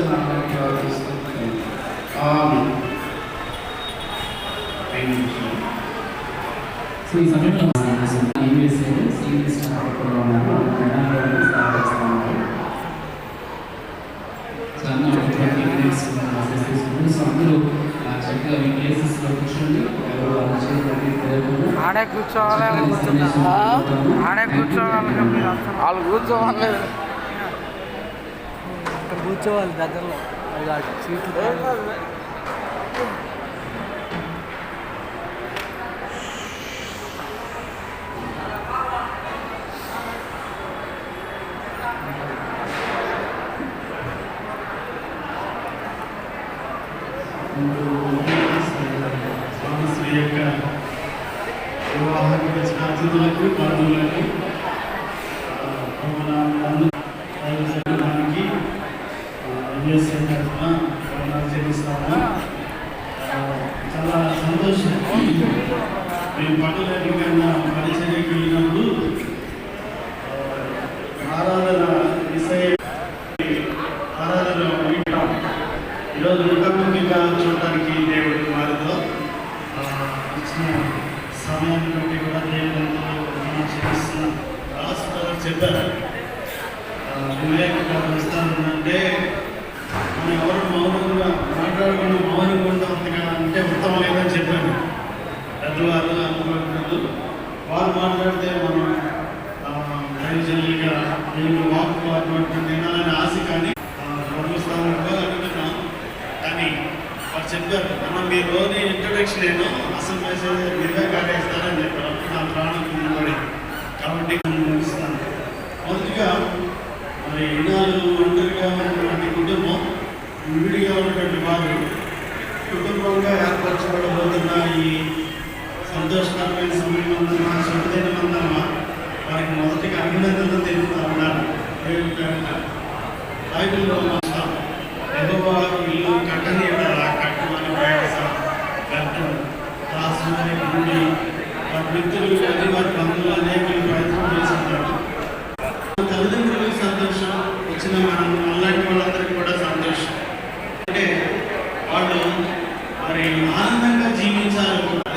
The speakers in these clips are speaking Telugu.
ఇస్తున్నాను ప్రార్థిస్తున్నాను ఆమె సో ఈ ఆడే కూర్చోవాలి ఆడే కూర్చోవాలి వాళ్ళు కూర్చోవాలి. కూర్చోవాలి దగ్గరలో. సీట్లు స్వామి యొక్క వివాహానికి వచ్చిన అతిథులకు బంధువులకు నేను పట్టలేని ఎక్కడికైనా పరిచర్యకి వెళ్ళినప్పుడు ఆరాధన విషయ ఆరాధన వింటాం ఈరోజు ముఖాముఖిగా చూడటానికి దేవుడు వారితో ఇచ్చిన సమయం బట్టి కూడా దేవుడు చెల్లిస్తున్నాం రాష్ట్ర చెప్పారు. ఆ, వివేక ఇస్తానంటే మనం ఎవరు మౌనంగా మాట్లాడకుండా మౌనంగా ఉండగా అంటే ఉత్తమం లేదని చెప్పాను పెద్దవారు అనుకుంటున్నారు వారు మాట్లాడితే మనం దైవజనులుగా నేను వాక్ అటువంటి వినాలని ఆశ కానీ గౌరవిస్తాను అనుకున్నాం కానీ వారు చెప్పారు అన్న రోజు ఇంట్రొడక్షన్ ఏమో అసలు మెసేజ్ మీరే కార్యస్తారని చెప్పారు. నా ప్రాణం సమయమందమా శుభదిన వారికి మొదటిగా అభినందనలు తెలుపుతా ఉన్నాను. బైబిల్లో మాత్రం యెహోవా ఇల్లు కట్టని ఎడల కట్టమని ప్రయాస వ్యర్థం దాసుని గుడి వారి మిత్రులు కానీ వారి బంధువులు అనేకులు ప్రయత్నం చేస్తున్నారు తల్లిదండ్రులకు సంతోషం వచ్చిన మనం అలాంటి వాళ్ళందరికీ కూడా సంతోషం. అంటే వాళ్ళు మరి ఆనందంగా జీవించాలి.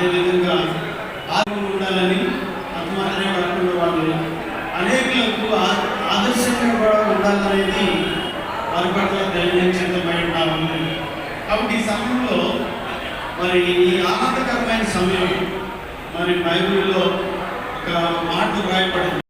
ఉండాలనేది వారి పట్ల దేవుని ఉంది. కాబట్టి ఈ సమయంలో మరి ఈ ఆనందకరమైన సమయం మరి బైబిల్లో ఒక మాట రాయబడింది